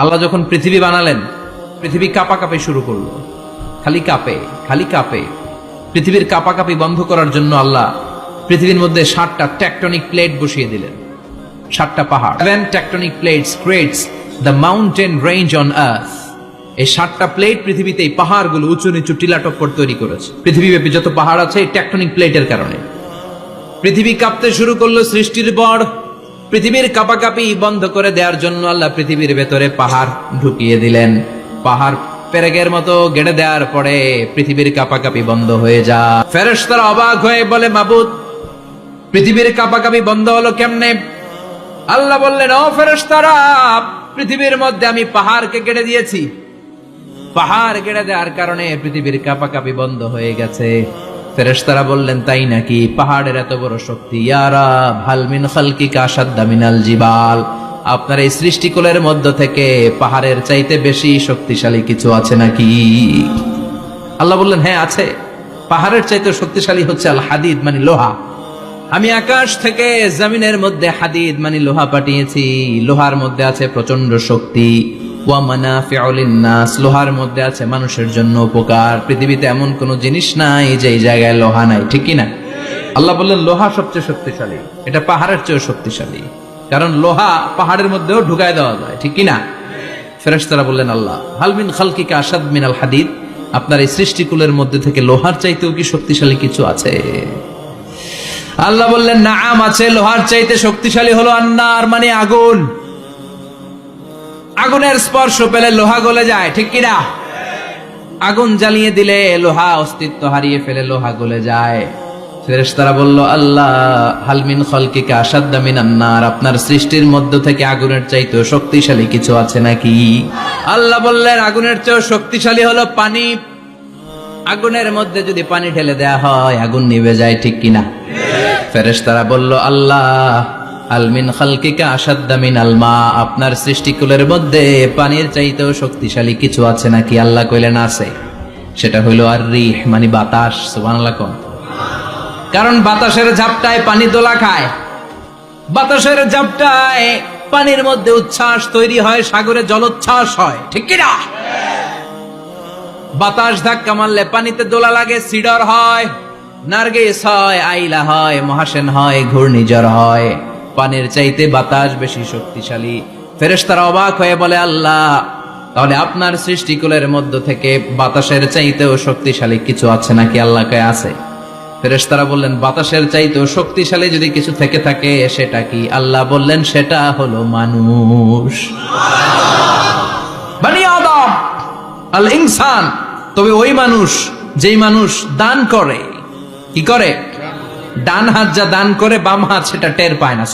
আল্লাহ যখন পৃথিবী বানালেন, পৃথিবী কাপা কাপে শুরু করল। খালি কাপে খালি কাপে। পৃথিবীর কাপাকাপি বন্ধ করার জন্য আল্লাহ পৃথিবীর মধ্যে ষাটটা টেকটনিক প্লেট বসিয়ে দিলেন। সাতটা পাহাড়। Seven tectonic plates creates the mountain range on earth এই সাতটা প্লেট পৃথিবীতে এই পাহাড়গুলো উঁচু নিচু টিলাটক্কর তৈরি করেছে। পৃথিবীব্যাপী যত পাহাড় আছে এই টেকটনিক প্লেটের কারণে। পৃথিবী কাঁপতে শুরু করল সৃষ্টির বড় পৃথিবীর কাপাকাপি বন্ধ করে দেওয়ার জন্য আল্লাহ পৃথিবীর ভেতরে পাহাড় ঢুকিয়ে দিলেন। পাহাড় পেরেগের মতো গেড়ে দেওয়ার পরে পৃথিবীর কাপাকাপি বন্ধ হয়ে যা ফেরেশতারা অবাক হয়ে বলে, মাবুদ, পৃথিবীর কাপাকাপি বন্ধ হলো কেমনে? আল্লাহ বললেন, ও ফেরেশতারা, পৃথিবীর মধ্যে আমি পাহাড়কে কেটে দিয়েছি। পাহাড় কেটে দেওয়ার কারণে পৃথিবীর কাপাকাপি বন্ধ হয়ে গেছে। ফেরেশতারা বললেন, তাই নাকি? পাহাড়ের এত বড় শক্তি। ইয়ারা ভালমিন খালকিকা সাদ্দা মিনাল জিবাল। আপনার এই সৃষ্টিকুলের মধ্য থেকে পাহাড়ের চাইতে বেশি শক্তিশালী কিছু আছে নাকি? আল্লাহ বললেন হ্যাঁ আছে। পাহাড়ের চাইতে শক্তিশালী হচ্ছে আল হাদিদ মানে লোহা। আমি আকাশ থেকে জমিনের মধ্যে হাদিদ মানে লোহা পাঠিয়েছি। লোহার মধ্যে আছে প্রচণ্ড শক্তি। নাস লোহার মধ্যে আছে মানুষের জন্য উপকার। পৃথিবীতে এমন কোন জিনিস নাই যে এই জায়গায় লোহা নাই, ঠিক না আল্লাহ বললেন, লোহা সবচেয়ে শক্তিশালী। এটা পাহাড়ের চেয়েও শক্তিশালী। কারণ লোহা পাহাড়ের মধ্যেও ঢুকায় দেওয়া যায়, ঠিক কি না ফেরেশতারা বললেন, আল্লাহ হালমিন খালকিকা আসাদ মিন আল হাদিদ? আপনার এই সৃষ্টিকুলের মধ্যে থেকে লোহার চাইতেও কি শক্তিশালী কিছু আছে? আল্লাহ বললেন নাম আছে। লোহার চাইতে শক্তিশালী হলো আন্নার মানে আগুন। আগুনের স্পর্শ পেলে লোহা গলে যায়, ঠিক কিনা? আগুন জ্বালিয়ে দিলে লোহা অস্তিত্ব হারিয়ে ফেলে লোহা গলে যায়। ফেরেশতারা বলল, আল্লাহ হালমিন খলকিকা আসাদ্দা মিনান্নার আপনার সৃষ্টির মধ্য থেকে আগুনের চাইতেও শক্তিশালী কিছু আছে নাকি? আল্লাহ বললেন, আগুনের চেয়েও শক্তিশালী হলো পানি। আগুনের মধ্যে যদি পানি ঢেলে দেয়া হয়, আগুন নিভে যায়, ঠিক কিনা? ফেরেশতারা বলল, আল্লাহ আলমিন খালকিকা আসাদ্দা মিন আলমা আপনার সৃষ্টিকুলের মধ্যে পানির চাইতেও শক্তিশালী কিছু আছে নাকি? আল্লাহ কইলেন, আছে। সেটা হইল আর রিহ মানে বাতাস, সুবহানাল্লাহ কোন। কারণ বাতাসের ঝাপটায় পানি দোলা খায়। বাতাসের ঝাপটায় পানির মধ্যে উচ্ছ্বাস তৈরি হয়, সাগরে জলোচ্ছ্বাস হয়। ঠিক কিনা? বাতাস ধাক্কা মারলে পানিতে দোলা লাগে, সিডর হয়, নার্গিস হয়, আইলা হয়, মহাসেন হয়, ঘূর্ণিঝড় হয়। পানির চাইতে বাতাস বেশি শক্তিশালী। ফেরেশতারা অবাক হয়ে বলে, আল্লাহ, তাহলে আপনার সৃষ্টিকুলের মধ্য থেকে বাতাসের চাইতেও শক্তিশালী কিছু আছে নাকি? আল্লাহ কে আছে। ফেরেশতারা বললেন, বাতাসের চাইতেও শক্তিশালী যদি কিছু থেকে থাকে, সেটা কি? আল্লাহ বললেন, সেটা হলো মানুষ। আল ইনসান, তবে ওই মানুষ, যেই মানুষ দান করে, কি করে? ডান হাত যা দান করে, বাম হাত সেটা টের পায় না।